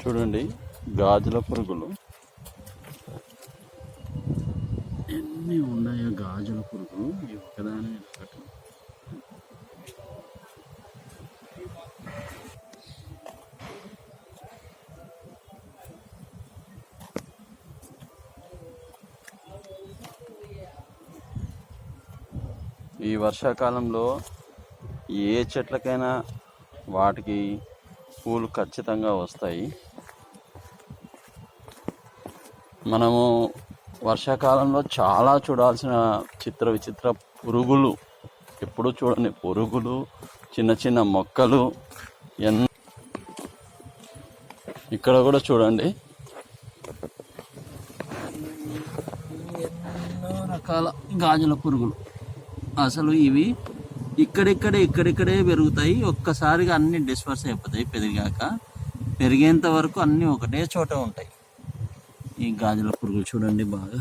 చూడండి గాజుల పురుగులు. ఎన్ని ఉన్నాయో గాజుల పురుగులు ఈ ఒకదాని ఒకటి. ఈ వర్షాకాలంలో ఏ చెట్లకైనా వాటికి పూలు ఖచ్చితంగా వస్తాయి. మనము వర్షాకాలంలో చాలా చూడాల్సిన చిత్ర విచిత్ర పురుగులు. ఎప్పుడూ చూడని పురుగులు చిన్న చిన్న మొక్కలు ఎన్న ఇక్కడ కూడా చూడండి. ఎన్నో రకాల గాజుల పురుగులు. అసలు ఇవి ఇక్కడిక్కడే ఇక్కడిక్కడే పెరుగుతాయి. ఒక్కసారిగా అన్ని డిస్పర్స్ అయిపోతాయి పెరిగాక. పెరిగేంత వరకు అన్నీ ఒకటే చోట ఉంటాయి. ఈ గాజుల పురుగులు చూడండి బాగా.